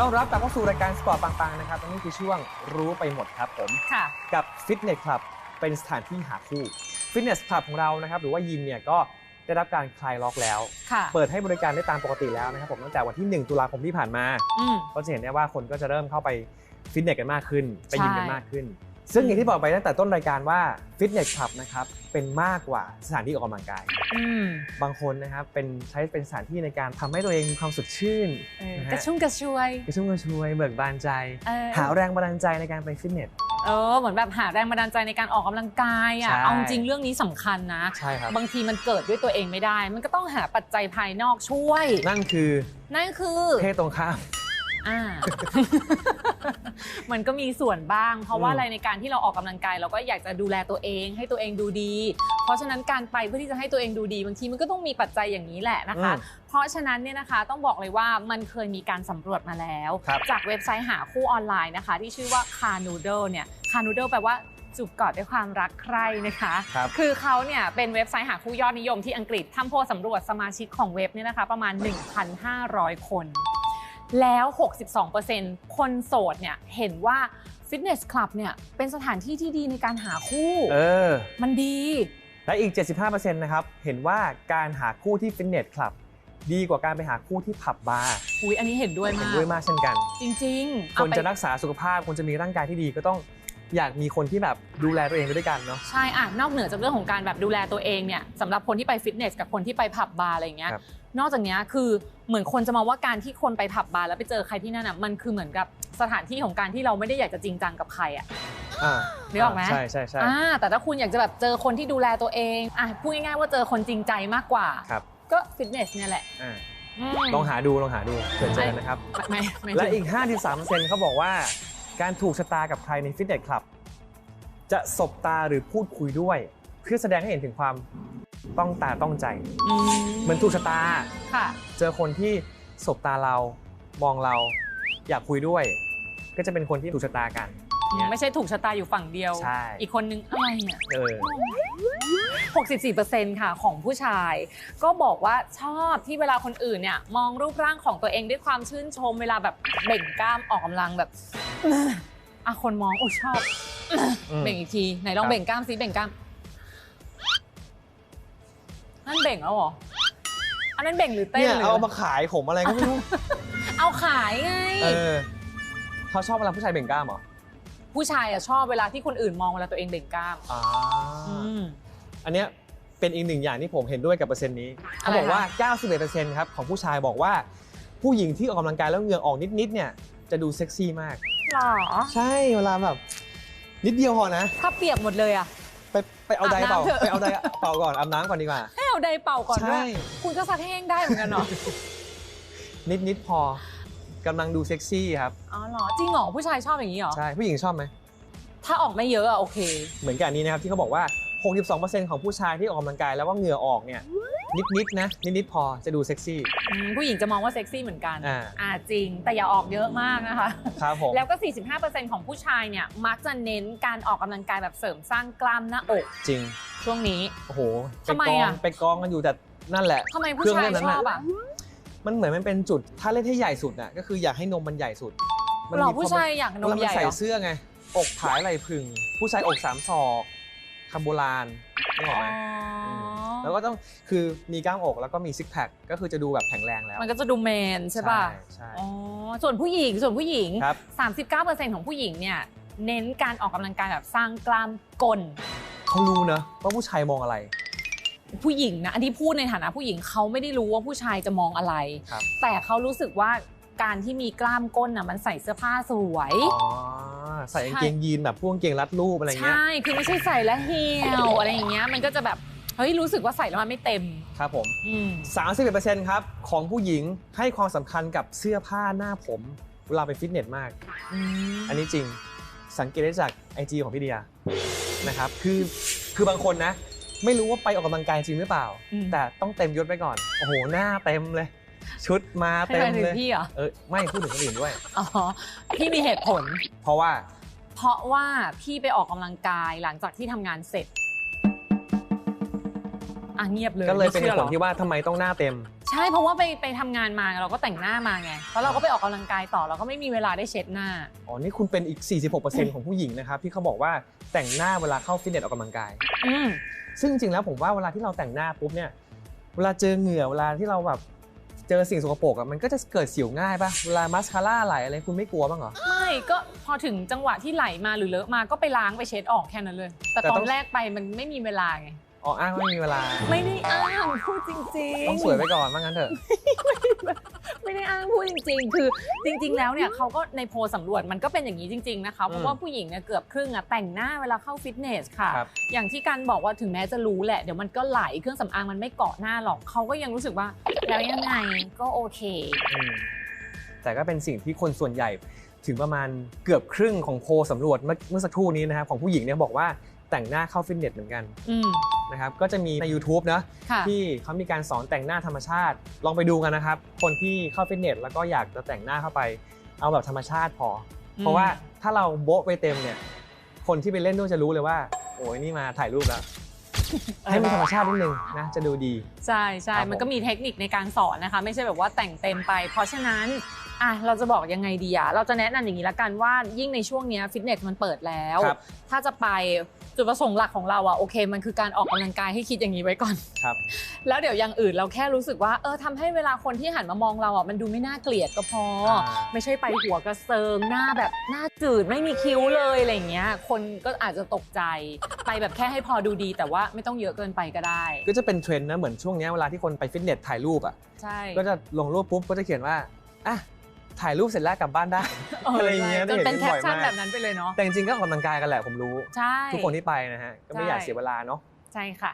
ต้อนรับกลับเข้าสู่รายการสปอร์ตปังๆนะครับอันนี้คือช่วงรู้ไปหมดครับผมค่ะกับฟิตเนสคลับเป็นสถานที่หาคู่ฟิตเนสคลับของเรานะครับหรือว่ายิมเนี่ยก็ได้รับการคลายล็อกแล้วค่ะเปิดให้บริการได้ตามปกติแล้วนะครับผมตั้งแต่วันที่ 1 ตุลาคมที่ผ่านมาอืมก็จะเห็นได้ว่าคนก็จะเริ่มเข้าไปฟิตเนสกันมากขึ้น ไปยิมกันใช่มากขึ้น ซึ่งอย่างที่บอกไปตั้งแต่ต้นรายการว่าฟิตเนสคลับนะครับเป็นมากกว่าสถานที่ออกกำลังกาย อืมบางคนนะครับเป็นใช้เป็นสถานที่ในการทำให้ตัวเองมีความสดชื่นเออนะฮะกระชุ่มกระชวยกระชุ่มกระชวยเบิกบานใจ เออหาแรงบันดาลใจในการไปฟิตเนส เออเหมือนแบบหาแรงบันดาลใจในการออกกำลังกายอะใช่ เอาจริงเรื่องนี้สำคัญนะ ใช่ครับ บางทีมันเกิดด้วยตัวเองไม่ได้ มันก็ต้องหาปัจจัยภายนอกช่วย นั่นคือนั่นคือเพศตรงข้าม อ่า มันก็มีส่วนบ้าง เพราะว่าอืมอะไรในการที่เราออกกำลังกาย เราก็อยากจะดูแลตัวเอง ให้ตัวเองดูดี เพราะฉะนั้นการไปเพื่อที่จะให้ตัวเองดูดีบางทีมันก็ต้องมีปัจจัยอย่างนี้แหละนะคะ อืมเพราะฉะนั้นเนี่ยนะคะต้องบอกเลยว่ามันเคยมีการสำรวจมาแล้ว ครับ จากเว็บไซต์หาคู่ออนไลน์นะคะ ที่ชื่อว่า c a n o o d l e เนี่ย c a n o o d l e แปลว่าจูบกอดด้วยความรักใคร่นะคะ ครับ คือเขาเนี่ยเป็นเว็บไซต์หาคู่ยอดนิยมที่อังกฤษทำโพลสำรวจสมาชิกของเว็บเนี่ยนะคะ ประมาณ 1,500 คน แล้ว 62%คนโสดเนี่ยเห็นว่าฟิตเนสคลับเนี่ยเป็นสถานที่ที่ดีในการหาคู่ เออ มันดี และอีก 75%นะครับ เห็นว่าการหาคู่ที่ฟิตเนสคลับดีกว่าการไปหาคู่ที่ผับบาร์อุ้ยอันนี้เห็นด้วยเห็นมากด้วยมากเช่นกัน จริงๆคเอานไปจะรักษาสุขภาพคนจะมีร่างกายที่ดีก็ต้อง อยากมีคนที่แบบดูแลตัวเองไปด้วยกันเนาะ ใช่อะนอกเหนือจากเรื่องของการแบบดูแลตัวเองเนี่ยสำหรับคนที่ไปฟิตเนสกับคนที่ไปผับบาร์อะไรอย่างเงี้ย ครับ นอกจากเนี้ยคือเหมือนคนจะมองว่าการที่คนไปผับบาร์แล้วไปเจอใครที่นั่นอะมันคือเหมือนกับสถานที่ของการที่เราไม่ได้อยากจะจริงจังกับใครอะ อ่านึกออกไหม ใช่ใช่ใช่ อ่าแต่ถ้าคุณอยากจะแบบเจอคนที่ดูแลตัวเองอะพูดง่ายๆว่าเจอคนจริงใจมากกว่าครับ ก็ฟิตเนสเนี่ยแหละอ่ามลองหาดูลองหาดูเผื่อเจอนะครับ ไม่ไม่และถึงอีก 53%เขาบอกว่า การถูกชะตากับใครในฟิตเนสคลับ จะสบตาหรือพูดคุยด้วย เพื่อแสดงให้เห็นถึงความต้องตาต้องใจอืเหมือนถูกชะตา ค่ะ เจอคนที่สบตาเรามองเราอยากคุยด้วย ก็จะเป็นคนที่ถูกชะตากัน เนี่ยไม่ใช่ถูกชะตาอยู่ฝั่งเดียว ใช่ อีกคนนึงอะไรเนี่ย เออ 64%ค่ะของผู้ชาย ก็บอกว่าชอบที่เวลาคนอื่นเนี่ย มองรูปร่างของตัวเองด้วยความชื่นชม เวลาแบบเบ่งกล้ามออกกำลังแบบอะคนมองโอ้ชอบอืม เบ่งอีกทีไหนลองครับเบ่งกล้ามซิเบ่งกล้ามนั่นเบ่งแล้วเหรออันนั้นเบ่งหรือเต้นเนี่ยหรือเอามาขายผมอะไรก็ไม่รู้ เอาขายไง เออเขาชอบเวลาผู้ชายเบ่งกล้ามเหรอ ผู้ชายอะชอบเวลาที่คนอื่นมองเวลาตัวเองเบ่งกล้ามอ่าอืม อันเนี้ยเป็นอีกหนึ่งอย่างที่ผมเห็นด้วยกับเปอร์เซ็นต์นี้เขาบอกว่า 91%ครับของผู้ชายบอกว่า ผู้หญิงที่ออกกำลังกายแล้วเหงื่อออกนิดๆเนี่ยจะดูเซ็กซี่มาก หรอ ใช่เวลาแบบนิดเดียวพอนะ ถ้าเปียกหมดเลยอะ ไปไปเอาไดร์เป่าอาบน้ำเถอะ ไปเอาไดร์เป่าก่อนอาบน้ำก่อนดีกว่า ให้เอาไดร์เป่าก่อนด้วใช่ ยคุณก็ซักแห้งได้เหมือนกันเนาะ นิดๆพอ กำลังดูเซ็กซี่ครับ อ๋อเหรอจริงเหรอผู้ชายชอบอย่างนี้เหรอ ใช่ผู้หญิงชอบไหม ถ้าออกไม่เยอะอะโอเค เหมือนกับอันนี้นะครับที่เขาบอกว่า 62%ของผู้ชายที่ออกกำลังกายแล้วว่าเหงื่อออกเนี่ยนิดๆนะนิดๆพอจะดูเซ็กซี่ อืมผู้หญิงจะมองว่าเซ็กซี่เหมือนกันอ่า อ่าจริง แต่อย่าออกเยอะมากนะคะ ครับผม แล้วก็ 45%ของผู้ชายเนี่ยมักจะเน้นการออกกำลังกายแบบเสริมสร้างกล้ามหน้าอกจริงช่วงนี้ โอ้โหไปทำไมกองอะ ไปกองกันอยู่แต่นั่นแหละ ทำไมผู้เครื่องชายเล่นนั้นชน่ะอบอะ มันเหมือนมันเป็นจุดถ้าเล่นให้ใหญ่สุดน่ะก็คืออยากให้นมมันใหญ่สุดหรอพผู้ชายอยากนเวมลาใหมันญ่ใส่เหรอ เสื้อไง อกผายไหล่พึงผู้ชายอกสามศอกคำโบราณนึกออกไหมอ๋อมแล้วก็ต้องคือมีกล้ามอกแล้วก็มีซิกแพคก็คือจะดูแบบแข็งแรงแล้วมันก็จะดูแมนใช่ป่ะ ใช่ อ๋อ ส่วนผู้หญิง ส่วนผู้หญิง ครับ 39%ของผู้หญิงเนี่ยเน้นการออกกำลังกายแบบสร้างกล้ามกล เขารู้นะว่าผู้ชายมองอะไร ผู้หญิงนะอันที่พูดในฐานะผู้หญิงเขาไม่ได้รู้ว่าผู้ชายจะมองอะไร ครับ แต่เขารู้สึกว่าการที่มีกล้ามก้นน่ะมันใส่เสื้อผ้าสวย อ๋อใส่กางเกงยีนแบบพวกกางเกงรัดรูปอะไรเงี้ยใช่ คือไม่ใช่ใส่แล้วเหี่ยวอะไรอย่างเงี้ย มันก็จะแบบ เฮ้ย รู้สึกว่าใส่แล้วมันไม่เต็ม ครับผม อืม 31%ครับ ของผู้หญิงให้ความสำคัญกับเสื้อผ้าหน้าผมเวลาไปฟิตเนสมาก อันนี้จริงสังเกตได้จาก IG ของพี่เดียนะครับคือคือบางคนนะ ไม่รู้ว่าไปออกกำลังกายจริงหรือเปล่า อืม แต่ต้องเต็มยศไปก่อน โอ้โห หน้าเต็มเลย ชุดมาให้เต็ไปมถึงเลย พี่เหรอ เออ ไม่พูดถึงคนอื่นด้วย อ๋อ พี่มีเหตุผล เพราะว่า เพราะว่าพี่ไปออกกำลังกายหลังจากที่ทำงานเสร็จอะเงียบเลยก็เลยเป็นเหไม่ตุชื่อผหรอลที่ว่าทำไมต้องหน้าเต็ม ใช่เพราะว่าไปไปทำงานมาเราก็แต่งหน้ามาไงเพราะเราก็ไปออกกำลังกายต่อเราก็ไม่มีเวลาได้เช็ดหน้า อ๋อ นี่คุณเป็นอีก 46%ของผู้หญิงนะครับ ที่เขาบอกว่าแต่งหน้าเวลาเข้าฟิตเนสออกกำลังกาย อืม ซึ่งจริงๆแล้วผมว่าเวลาที่เราแต่งหน้าปุ๊บเนี่ยเวลาเจอเหงื่อเวลาที่เราแบบเจอสิ่งสกปรกอะมันก็จะเกิดสิวง่ายปะเวลามาสคาร่าไหลอะไรคุณไม่กลัวบ้างเหรอ ไม่ก็พอถึงจังหวะที่ไหลมาหรือเลอะมาก็ไปล้างไปเช็ดออกแค่นั้นเลย แต่แต่ตอต้อนงแรกไปมันไม่มีเวลาไง อ๋ออ้างว่าไม่มีเวลา ไม่ได้อ้างพูดจริงๆต้องสวยไปก่อนว่างั้นเถอะไม่ได้อ้างพูดจริง ๆ คือจริง ๆ แล้วเนี่ยเขาก็ในโพลสำรวจมันก็เป็นอย่างนี้จริง ๆ นะคะ เพราะว่าผู้หญิงเนี่ยเกือบครึ่งอะแต่งหน้าเวลาเข้าฟิตเนสค่ะ ครับ อย่างที่การบอกว่าถึงแม้จะรู้แหละ เดี๋ยวมันก็ไหลเครื่องสำอางมันไม่เกาะหน้าหรอกเขาก็ยังรู้สึกว่า แล้วยังไงก็โอเค อืมแต่ก็เป็นสิ่งที่คนส่วนใหญ่ถึงประมาณเกือบครึ่งของโพลสำรวจเมื่อเมื่อสักครู่นี้นะครับของผู้หญิงเนี่ยบอกว่าแต่งหน้าเข้าฟิตเนสเหมือนกัน อืม นะครับก็จะมีใน YouTube นะค่ะ ที่เขามีการสอนแต่งหน้าธรรมชาติ ลองไปดูกันนะครับ คนที่เข้าฟิตเนสแล้วก็อยากจะแต่งหน้าเข้าไป เอาแบบธรรมชาติพออมเพราะว่าถ้าเราโบ๊ะไปเต็มเนี่ยคนที่ไปเล่นด้วยจะรู้เลยว่า โอ้ยนี่มาถ่ายรูปแล้ว ให้มันธรรมชาตินิดนึงนะจะดูดี ใช่ใช่ครับผม มันก็มีเทคนิคในการสอนนะคะ ไม่ใช่แบบว่าแต่งเต็มไป เพราะฉะนั้น อะเราจะบอกยังไงดีอะเราจะแนะนำอย่างนี้ละกันว่ายิ่งในช่วงเนี้ยฟิตเนสมันเปิดแล้ว ครับถ้าจะไปจุดประสงค์หลักของเราอะโอเค มันคือการออกกำลังกายให้คิดอย่างนี้ไว้ก่อน ครับ แล้วเดี๋ยวอย่างอื่นเราแค่รู้สึกว่าเออทำให้เวลาคนที่หันมามองเราอะมันดูไม่น่าเกลียดก็พออาไม่ใช่ไปหัวกระเซิงหน้าแบบหน้าจืดไม่มีคิ้วเลยอะไรอย่างเงี้ย คนก็อาจจะตกใจ ไปแบบแค่ให้พอดูดี แต่ว่าไม่ต้องเยอะเกินไปก็ได้ ก็จะเป็นเทรนด์นะเหมือนช่วงเนี้ยเวลาที่คนไปฟิตเนสถ่ายรูปอะใช่ ก็จะลงรูปปุ๊บก็จะเขียนว่าอะ ถ่ายรูปเสร็จแล้วกลับบ้านได้อะไรอย่างเงี้ยจนเป็นได้แคเห็นบ่อยปชั่นมากแบบนั้นไปเลยเนาะแต่จริงๆก็ออกกำลังกายกันแหละผมรู้ ใช่ ทุกคนที่ไปนะฮะก็ไม่อยากใช่เสียเวลาเนาะใช่ค่ะ